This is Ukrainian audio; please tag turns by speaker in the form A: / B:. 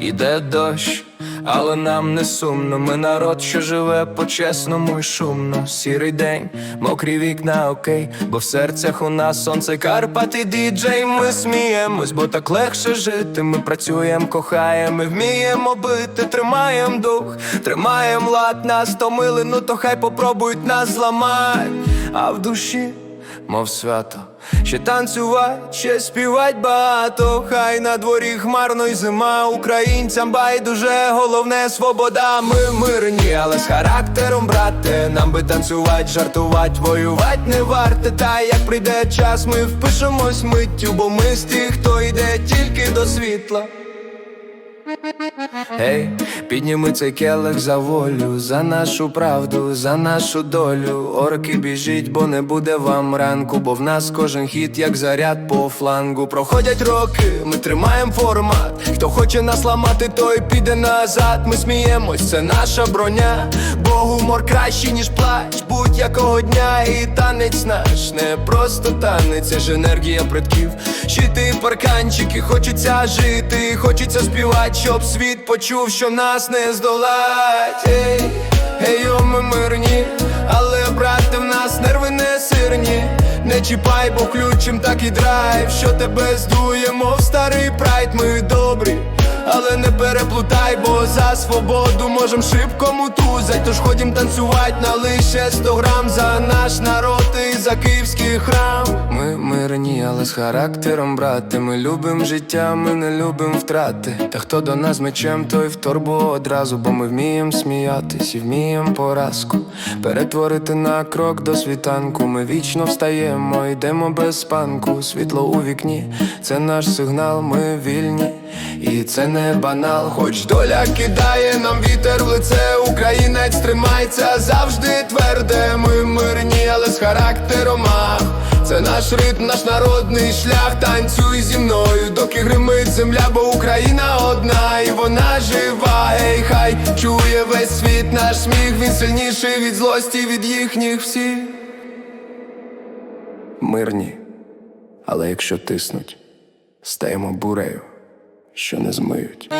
A: іде дощ, але нам не сумно. Ми народ, що живе по-чесному і шумно. Сірий день, мокрі вікна, окей, бо в серцях у нас сонце Карпати діджей. Ми сміємось, бо так легше жити. Ми працюємо, кохаємо, і вміємо бити, тримаємо дух, тримаємо лад, нас томили, ну то хай попробують нас зламать, а в душі мов свято. Ще танцювать, ще співать багато, хай на дворі хмарно й зима. Українцям байдуже, головне свобода, ми мирні, але з характером, брате, нам би танцювать, жартувать, воювать не варте, та як прийде час, ми впишемось миттю, бо ми з тих, хто йде тільки до світла. Гей, підніми цей келих за волю, за нашу правду, за нашу долю. Орки біжіть, бо не буде вам ранку, бо в нас кожен хід, як заряд по флангу. Проходять роки, ми тримаємо формат. Хто хоче нас ламати, той піде назад. Ми сміємось, це наша броня. Бо гумор кращий, ніж плач будь-якого дня. І танець наш не просто танець, це ж енергія предків. Щити парканчики, хочеться жити, хочеться співати, щоб світ почув, що нас не здолать. Ей, ей, йо, ми мирні, але брате, в нас нерви не сирні. Не чіпай, бо включим так і драйв, що тебе здуємо в старий прайд, ми добрі. Але не переплутай, бо за свободу можем шибко мутузать Тож ходім танцювать на лише 100 грам За наш народ за київський храм. Ми мирні, але з характером, брате. Ми любим життя, ми не любим втрати. Та хто до нас мечем, той в торбу одразу Бо ми вмієм сміятись і вмієм поразку. Перетворити на крок до світанку. Ми вічно встаємо, йдемо без спанку Світло у вікні, це наш сигнал, ми вільні. І це не банал, хоч доля кидає нам вітер в лице, українець тримається завжди характером ах Це наш ритм, наш народний шлях. Танцюй зі мною, доки гримить земля, бо Україна одна, і вона жива. Ей, хай чує весь світ наш сміх. Він сильніший від злості, від їхніх всіх. Мирні, але якщо тиснуть, стаємо бурею, що не змиють.